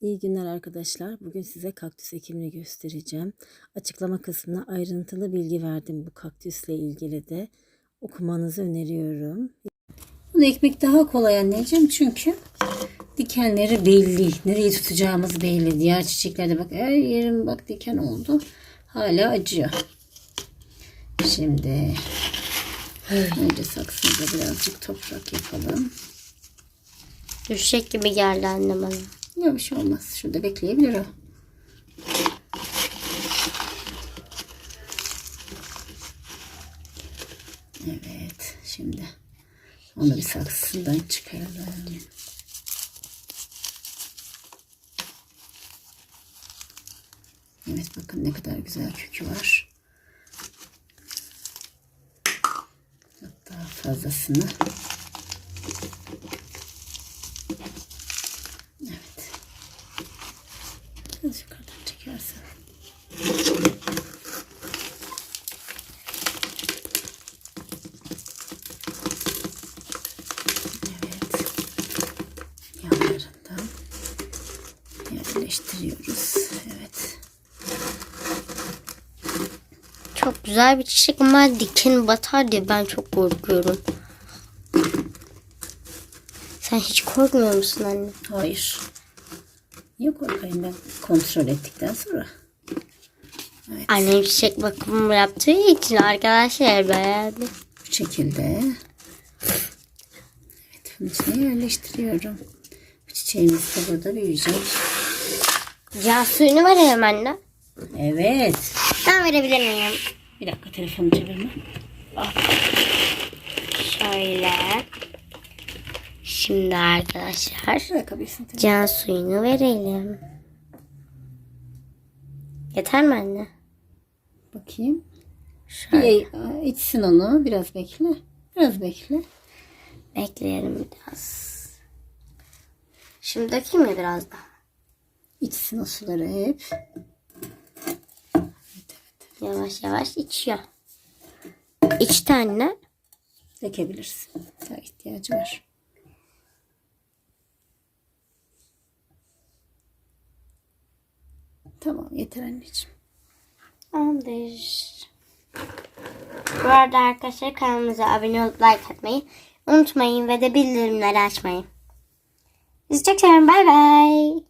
İyi günler arkadaşlar. Bugün size kaktüs ekimini göstereceğim. Açıklama kısmına ayrıntılı bilgi verdim bu kaktüsle ilgili de. Okumanızı öneriyorum. Bunu ekmek daha kolay anneciğim çünkü dikenleri belli. Nereyi tutacağımız belli. Diğer çiçeklerde bak her yerim bak diken oldu. Hala acıyor. Şimdi önce saksımıza birazcık toprak yapalım. Düşecek gibi geldi anne bana. Ya bir şey olmaz. Şurada bekleyebilir o. Evet. Şimdi onu bir saksısından çıkaralım. Evet bakın ne kadar güzel kökü var. Hatta fazlasını. Biraz yukarıdan çekersen. Evet. Yanlarından yerleştiriyoruz. Evet. Çok güzel bir çiçek ama diken batar diye ben çok korkuyorum. Sen hiç korkmuyor musun anne? Hayır. Niye korkayım ben kontrol ettikten sonra? Evet. Annem çiçek bakımı yaptığı için arkadaşlar beğendi. Bu şekilde. Evet, bunun içine yerleştiriyorum. Bu çiçeğimiz de burada büyüyecek. Can suyunu verelim anne. Evet. Ben verebilir miyim? Bir dakika telefonu çevirme. Şöyle. Şimdi arkadaşlar can suyunu verelim. Yeter mi anne? Bakayım. Şöyle. Bir içsin onu. Biraz bekle. Biraz bekle. Bekleyelim biraz. Şimdi dökeyim mi biraz daha? İçsin o suları hep. Yavaş yavaş içiyor. İçti anne. Dökebilirsin. Daha ihtiyacı var. Tamam yeter anneciğim. Tamamdır. Bu arada arkadaşlar kanalımıza abone olup like atmayı unutmayın ve de bildirimleri açmayı. Sizi çok seviyorum. Bay bay.